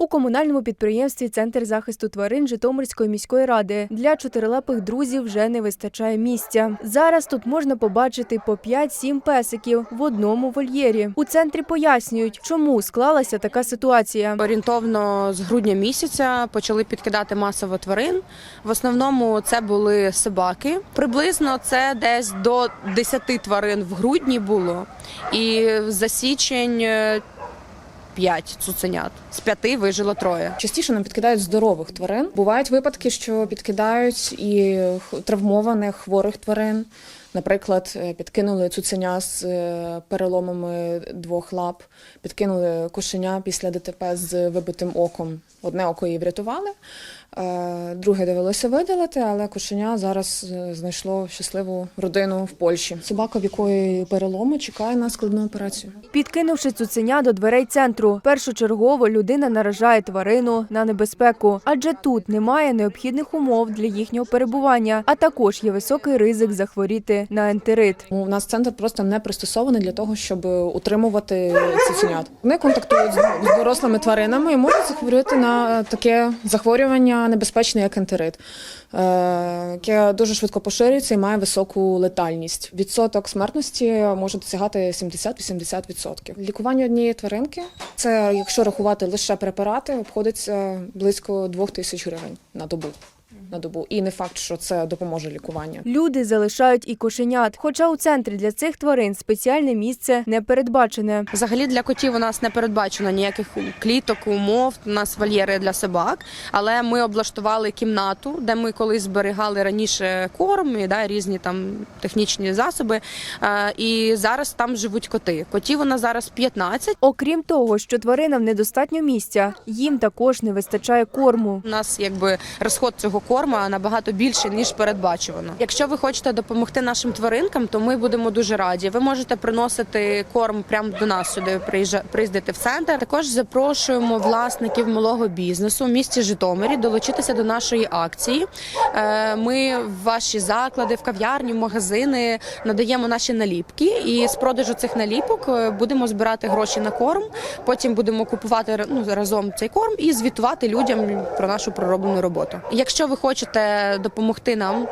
У комунальному підприємстві Центр захисту тварин Житомирської міської ради для чотирилапих друзів вже не вистачає місця. Зараз тут можна побачити по 5-7 песиків в одному вольєрі. У центрі пояснюють, чому склалася така ситуація. Орієнтовно з грудня місяця почали підкидати масово тварин. В основному це були собаки. Приблизно це десь до 10 тварин в грудні було, і за січень. 5 цуценят. З п'яти вижило троє. Частіше нам підкидають здорових тварин. Бувають випадки, що підкидають і травмованих хворих тварин. Наприклад, е, підкинули цуценя з е, переломами двох лап, підкинули кошеня після ДТП з вибитим оком. Одне око її врятували, друге довелося видалити, але кошеня зараз е, знайшло щасливу родину в Польщі. Собака, в якої переломи, чекає на складну операцію. Підкинувши цуценя до дверей центру, першочергово людина наражає тварину на небезпеку, адже тут немає необхідних умов для їхнього перебування, а також є високий ризик захворіти на ентерит. У нас центр просто не пристосований для того, щоб утримувати цуценят. Вони контактують з з дорослими тваринами і можуть захворіти на таке захворювання небезпечне, як ентерит, е, яке дуже швидко поширюється і має високу летальність. Відсоток смертності може досягати 70-80%. Лікування однієї тваринки це, якщо рахувати лише препарати, обходиться близько 2 тисяч гривень на добу. На добу, і не факт, що це допоможе лікуванню. Люди залишають і кошенят, хоча у центрі для цих тварин спеціальне місце не передбачене. Взагалі для котів у нас не передбачено ніяких кліток, умов. У нас вольєри для собак, але ми облаштували кімнату, де ми колись зберігали раніше корм і да, різні там технічні засоби. Е, І зараз там живуть коти. Котів у нас зараз 15. Окрім того, що тваринам недостатньо місця, їм також не вистачає корму. У нас якби розход цього корма набагато більше ніж передбачувано. Якщо ви хочете допомогти нашим тваринкам, то ми будемо дуже раді. Ви можете приносити корм прямо до нас сюди. приїздити в центр. Також запрошуємо власників малого бізнесу в місті Житомирі долучитися до нашої акції. Е, Ми в ваші заклади, в кав'ярні, в магазини надаємо наші наліпки, і з продажу цих наліпок е, будемо збирати гроші на корм. Потім будемо купувати ну, разом цей корм і звітувати людям про нашу пророблену роботу. Якщо ви хочете допомогти нам,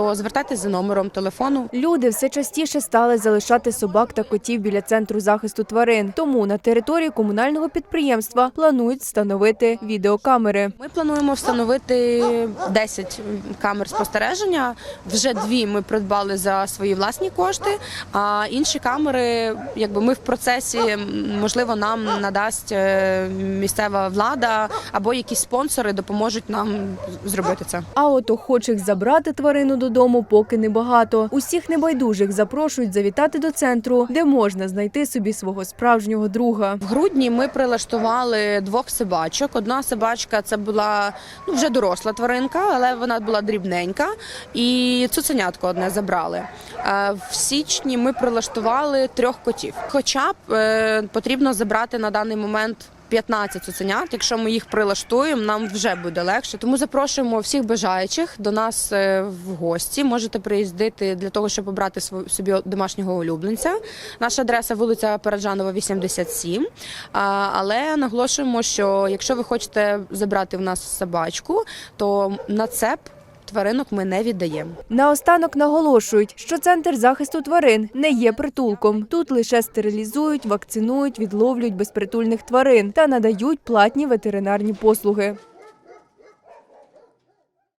то звертайтеся за номером телефону. Люди все частіше стали залишати собак та котів біля центру захисту тварин. Тому на території комунального підприємства планують встановити відеокамери. Ми плануємо встановити 10 камер спостереження. Вже дві ми придбали за свої власні кошти. А інші камери, якби ми в процесі, можливо, нам надасть е, місцева влада або якісь спонсори допоможуть нам зробити це. А от охочих забрати тварину додому поки небагато. Усіх небайдужих запрошують завітати до центру, де можна знайти собі свого справжнього друга. В грудні ми прилаштували двох собачок. Одна собачка це була ну вже доросла тваринка, але вона була дрібненька. І цуценятко одне забрали. Е, В січні ми прилаштували трьох котів. Хоча б е, потрібно забрати на даний момент. 15 цуценят. Якщо ми їх прилаштуємо, нам вже буде легше. Тому запрошуємо всіх бажаючих до нас е, в гості. Можете приїздити для того, щоб обрати собі домашнього улюбленця. Наша адреса вулиця Параджанова, 87. А, Але наголошуємо, що якщо ви хочете забрати в нас собачку, то на цеп тваринок ми не віддаємо. Наостанок наголошують, що центр захисту тварин не є притулком. Тут лише стерилізують, вакцинують, відловлюють безпритульних тварин та надають платні ветеринарні послуги.